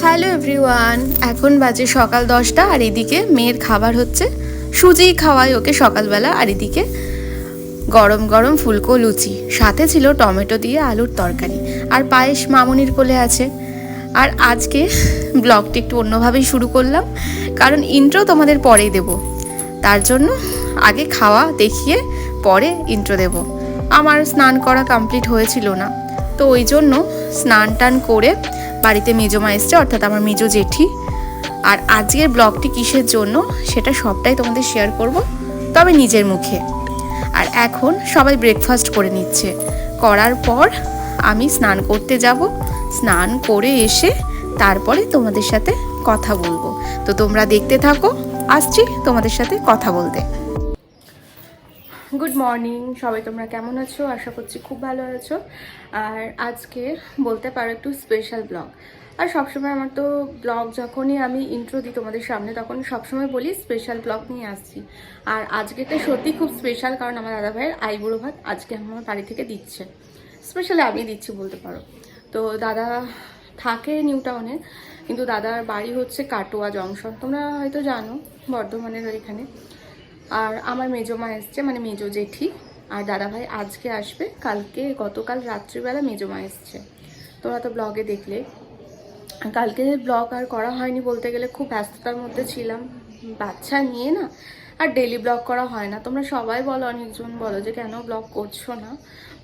Hello everyone, এখন বাজে সকাল দশটা আর এদিকে মেয়ের খাবার হচ্ছে। সুজি খাওয়াই ওকে সকালবেলা আর এদিকে গরম গরম ফুলকো লুচি। সাথে ছিল টমেটো দিয়ে আলুর তরকারি। আর পায়েস মামুনির কোলে আছে। আর আজকে ব্লগটি একটু অন্যভাবেই শুরু করলাম। কারণ ইন্ট্রো তোমাদের পরেই দেব। তার জন্য আগে খাওয়া দেখিয়ে পরে ইন্ট্রো দেব। আমার স্নান করা কমপ্লিট হয়েছিল না। তো ওই জন্য স্নান টান করে বাড়িতে মেজমা এসছে, অর্থাৎ আমার মেজো জেঠি। আর আজকের ব্লগটি কিসের জন্য সেটা সবটাই তোমাদের শেয়ার করব, তবে নিজের মুখে। আর এখন সবাই ব্রেকফাস্ট করে নিচ্ছে। করার পর আমি স্নান করতে যাব। স্নান করে এসে তারপরে তোমাদের সাথে কথা বলব। তো তোমরা দেখতে থাকো, আসছি তোমাদের সাথে কথা বলতে। গুড মর্নিং সবাই তোমরা কেমন আছো? আশা করছি খুব ভালো আছো। আর আজকে বলতে পারো একটু স্পেশাল ব্লগ আর সবসময় আমার তো ব্লগ যখনই আমি ইন্ট্রো দিই তোমাদের সামনে, তখন সবসময় বলি স্পেশাল ব্লগ নিয়ে আসছি। আর আজকেটা সত্যি খুব স্পেশাল কারণ আমার দাদা ভাইয়ের আইবুড়ো ভাত আজকে আমার বাড়ি থেকে দিচ্ছে। স্পেশালি আমি দিচ্ছি বলতে পারো। তো দাদা থাকে নিউ টাউনে কিন্তু দাদার বাড়ি হচ্ছে কাটোয়া জংশন। তোমরা হয়তো জানো বর্ধমানের এখানে আর আমার মেজো মা এসছে মানে মেজো জেঠি আর দাদা ভাই আজকে আসবে, কালকে, গতকাল রাত্রিবেলা মেজো মা এসছে। তোমরা তো ব্লগে দেখলে। কালকে ব্লগ আর করা হয়নি বলতে গেলে খুব ব্যস্ততার মধ্যে ছিলাম। বাচ্চা নিয়ে না আর ডেলি ব্লগ করা হয় না। তোমরা সবাই বলো, অনেকজন বলো যে কেন ব্লগ করছ না?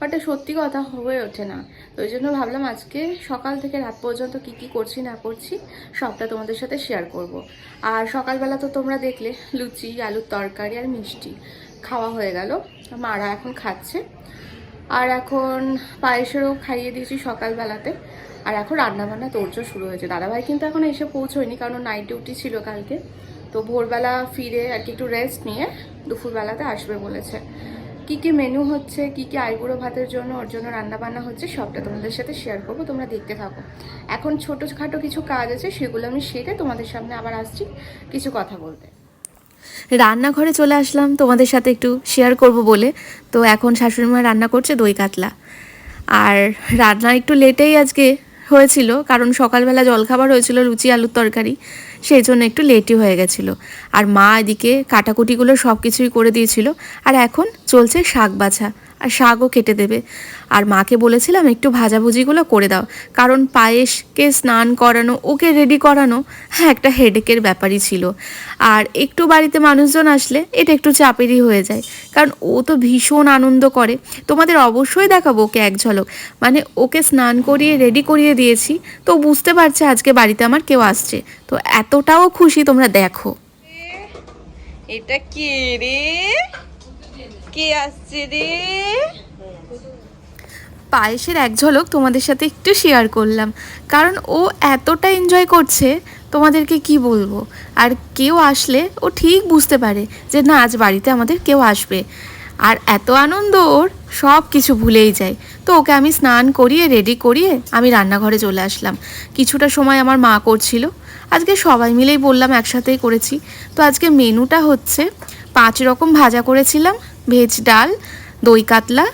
বাট সত্যি কথা হয়ে ওঠে না। তো ওই জন্য ভাবলাম আজকে সকাল থেকে রাত পর্যন্ত কি কি করছি, না করছি, সবটা তোমাদের সাথে শেয়ার করব। আর সকালবেলা তো তোমরা দেখলে, লুচি, আলুর তরকারি আর মিষ্টি খাওয়া হয়ে গেল। মারা এখন খাচ্ছে। আর এখন পায়েসেরও খাইয়ে দিয়েছি সকালবেলাতে। আর এখন রান্নাবান্না তোড়জোড় শুরু হয়েছে। দাদাভাই কিন্তু এখন এসে পৌঁছয়নি, কারণ নাইট ডিউটি ছিল কালকে। তো ভোরবেলা ফিরে আর কি একটু রেস্ট নিয়ে দুপুরবেলাতে আসবে বলেছে। কি কি মেনু হচ্ছে, কি কি আইবুড়ো ভাতের জন্য, ওর জন্য রান্নাবান্না হচ্ছে, সবটা তোমাদের সাথে শেয়ার করব, তোমরা দেখতে থাকো। এখন ছোটোখাটো কিছু কাজ আছে, সেগুলো আমি সেরে তোমাদের সামনে আবার আসছি কিছু কথা বলতে। রান্নাঘরে চলে আসলাম, তোমাদের সাথে একটু শেয়ার করব বলে। তো এখন শাশুড়ি মা রান্না করছে দই কাতলা। আর রান্না একটু লেটেই আজকে। হয়েছিল, কারণ সকালবেলা জলখাবার হয়েছিল, লুচি, আলুর তরকারি, সেই জন্য একটু লেটই হয়ে গেছিল। আর মা এদিকে কাটাকুটিগুলো সব কিছুই করে দিয়েছিল, আর এখন চলছে শাক বাছা। আর শাকও কেটে দেবে। আর মাকে বলেছিলাম একটু ভাজাভুজিগুলো করে দাও। কারণ পায়েসকে স্নান করানো, ওকে রেডি করানো হ্যাঁ একটা হেডেকের ব্যাপারই ছিল। আর একটু বাড়িতে মানুষজন আসলে এটা একটু চাপেরই হয়ে যায়। কারণ ও তো ভীষণ আনন্দ করে। তোমাদের অবশ্যই দেখাবো ওকে এক ঝলক। মানে ওকে স্নান করিয়ে রেডি করিয়ে দিয়েছি। তো বুঝতে পারছে আজকে বাড়িতে আমার কেউ আসছে। তো এতটাও খুশি তোমরা দেখো। এটা কে রে? কে আসছে রে? পায়েসের এক ঝলক তোমাদের সাথে একটু শেয়ার করলাম। কারণ ও এতটা এনজয় করছে, তোমাদেরকে কি বলব? আর কেউ আসলে ও ঠিক বুঝতে পারে যে না, আজ বাড়িতে আমাদের কেউ আসবে। আর এত আনন্দ ওর, সব কিছু ভুলেই যায়। তো ওকে আমি স্নান করিয়ে রেডি করিয়ে আমি রান্নাঘরে চলে আসলাম। কিছুটা সময় আমার মা করছিল। আজকে সবাই মিলেই বললাম, একসাথেই করেছি। তো আজকে মেনুটা হচ্ছে, পাঁচ রকম ভাজা করেছিলাম ভেজ ডাল, দই কাতলা,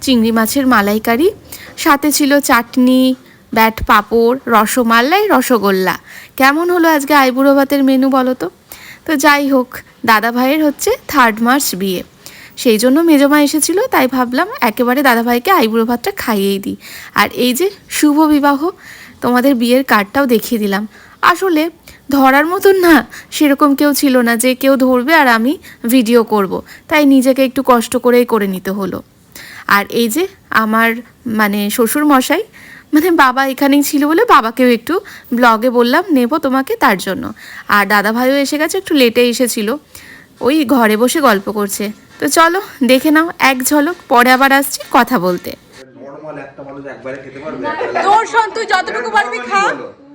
চিংড়ি মাছের মালাইকারি, সাথে ছিল চাটনি, ব্যাট পাঁপড়, রসমালাই, রসগোল্লা। কেমন হলো আজকে আইবুড়ো ভাতের মেনু বলো তো? তো যাই হোক, দাদা ভাইয়ের হচ্ছে থার্ড মার্চ বিয়ে। সেই জন্য মেজমা এসেছিল, তাই ভাবলাম একেবারে দাদা ভাইকে আইবুড়ো ভাতটা খাইয়েই দিই। আর এই যে শুভ বিবাহ, তোমাদের বিয়ের কার্ডটাও দেখিয়ে দিলাম। আসলে ধরার মতন না সেরকম কেউ ছিল না যে কেউ ধরবে আর আমি ভিডিও করব। তাই নিজেকে একটু কষ্ট করেই করে নিতে হলো। আর এই যে আমার মানে শ্বশুর মশাই মানে বাবা এখানেই ছিল বলে বাবাকেও একটু ব্লগে বললাম নেব তোমাকে তার জন্য। আর দাদা ভাইও এসে গেছে একটু লেটে এসেছিল। ওই ঘরে বসে গল্প করছে। তো চলো দেখে নাও এক ঝলক পরে আবার আসছি কথা বলতে। নর্মাল একটা মানুষ একবারে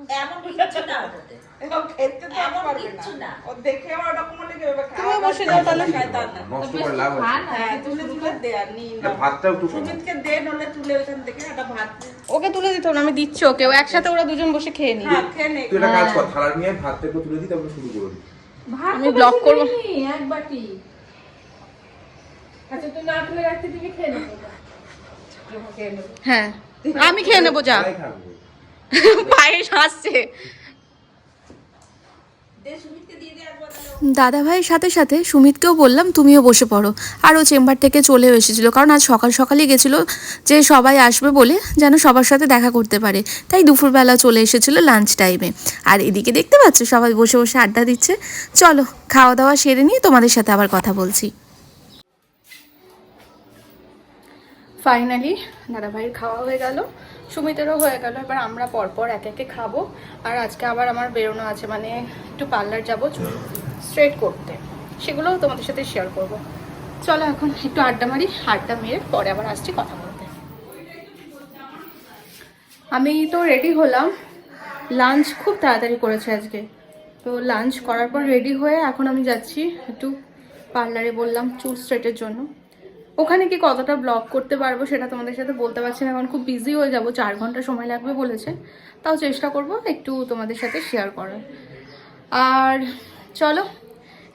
খেতে পারবে তোর শোন তুই যতটুকু পারবি খা এমন কিচ্ছু না। ওটাতে। এমন কিচ্ছু তুমি বসে যাও তাহলে। খাই না নষ্ট করে লাভ আছে। হ্যাঁ, তুলে তুলে দে আর নিই না। না, একটু সুমিতকে দে, নইলে তুলে ওখান থেকে একটা ভাত। ওকে তুলে দিতে না, আমি দিচ্ছি ওকে। ও একসাথে ওরা দুজন বসে খেয়ে নি খেয়ে নে। তুই একটা কাজ কর থালা নিয়ে ভাতটা একটু তুলে দিই তারপরে শুরু করে দিই। আমি ব্লগ করব। এক বাটি। আচ্ছা, তুই না তুলে রাখতে দিবি, খেয়ে নেব। হ্যাঁ। আমি খেয়ে নেব যা। পায়েস হাসছে দাদা ভাইয়ের সাথে সাথে সুমিতকেও বললাম, তুমিও বসে পড়ো। আর ও চেম্বার থেকে চলেও এসেছিল, কারণ আজ সকাল সকালই গেছিল যে সবাই আসবে বলে যেন সবার সাথে দেখা করতে পারে। তাই দুপুরবেলা চলে এসেছিল লাঞ্চ টাইমে আর এদিকে দেখতে পাচ্ছ, সবাই বসে বসে আড্ডা দিচ্ছে। চলো, খাওয়া দাওয়া সেরে নিয়ে তোমাদের সাথে আবার কথা বলছি। ফাইনালি দাদা ভাইয়ের খাওয়া হয়ে গেল। সুমিতেরও হয়ে গেল। এবার আমরা পরপর এক একে খাব। আর আজকে আবার আমার বেরোনো আছে মানে একটু পার্লার যাব স্ট্রেট করতে। সেগুলোও তোমাদের সাথে শেয়ার করব। চলো এখন একটু আড্ডা মারি আড্ডা মেরে পরে আবার আসছি কথা বলতে। আমি তো রেডি হলাম। লাঞ্চ খুব তাড়াতাড়ি করেছে আজকে। তো লাঞ্চ করার পর রেডি হয়ে এখন আমি যাচ্ছি একটু পার্লারে বললাম চুল স্ট্রেটের জন্য। ওখানে কি কতটা ব্লগ করতে পারব সেটা তোমাদের সাথে বলতে পারছি না এখন খুব বিজি হয়ে যাব, চার ঘণ্টা সময় লাগবে বলেছে। তাও চেষ্টা করব একটু তোমাদের সাথে শেয়ার করার। আর চলো,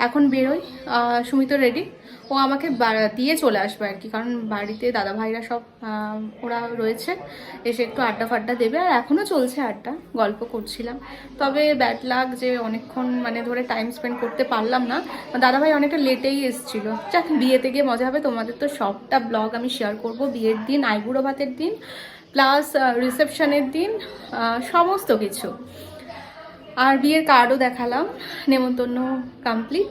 এখন বেরোই। সুমিত রেডি। ও আমাকে দিয়ে চলে আসবে আর কি। কারণ বাড়িতে দাদা ভাইরা সব ওরা রয়েছে। এসে একটু আড্ডা ফাড্ডা দেবে। আর এখনও চলছে আড্ডা, গল্প করছিলাম। তবে ব্যাড লাগ যে অনেকক্ষণ মানে ধরে টাইম স্পেন্ড করতে পারলাম না। দাদা ভাই অনেকটা লেটেই এসেছিল। যাক, বিয়েতে গিয়ে মজা হবে। তোমাদের তো সবটা ব্লগ আমি শেয়ার করব। বিয়ের দিন, আইবুড়ো ভাতের দিন প্লাস রিসেপশনের দিন সমস্ত কিছু। আর বিয়ের কার্ডও দেখালাম। নেমন্তন্ন কমপ্লিট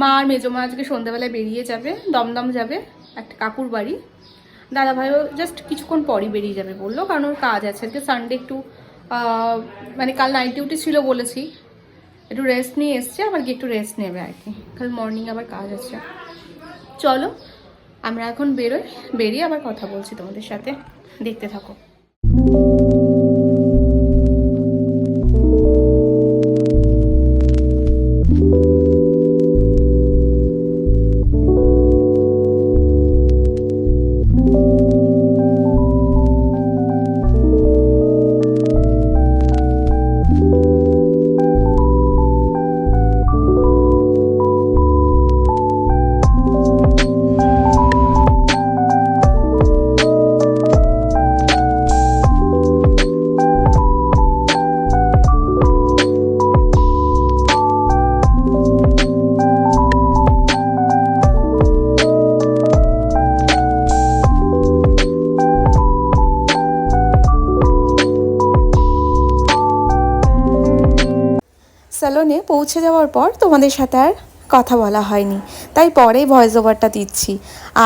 মা আর মেজো মা আজকে সন্ধ্যাবেলায় বেরিয়ে যাবে, দমদম যাবে, একটা কাকুর বাড়ি। দাদা ভাইও জাস্ট কিছুক্ষণ পরই বেরিয়ে যাবে বলল, কারণ ওর কাজ আছে। আজকে সানডে একটু মানে কাল নাইট ডিউটি ছিল বলেছি। একটু রেস্ট নিয়ে এসছে, আবার গিয়ে একটু রেস্ট নেবে আর কি। কাল মর্নিং আবার কাজ আছে। চলো, আমরা এখন বেরোই, বেরিয়ে আবার কথা বলছি তোমাদের সাথে। দেখতে থাকো। স্যালনে পৌঁছে যাওয়ার পর তোমাদের সাথে আর কথা বলা হয়নি। তাই পরেই ভয়েস ওভারটা দিচ্ছি।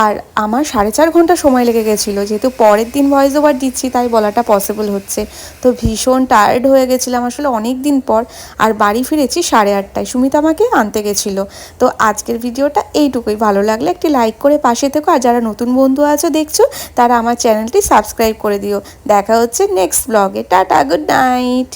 আর আমার সাড়ে চার ঘণ্টা সময় লেগে গেছিল। যেহেতু পরের দিন ভয়েস ওভার দিচ্ছি, তাই বলাটা পসিবল হচ্ছে। তো ভীষণ টায়ার্ড হয়ে গেছিলাম আসলে অনেক দিন পর। আর বাড়ি ফিরেছি সাড়ে আটটায়। সুমিত আমাকে আনতে গেছিল। তো আজকের ভিডিওটা এইটুকুই। ভালো লাগলে একটি লাইক করে পাশে থেকো। আর যারা নতুন বন্ধু আছো, দেখছ, তারা আমার চ্যানেলটি সাবস্ক্রাইব করে দিও। দেখা হচ্ছে নেক্সট ব্লগে টাটা গুড নাইট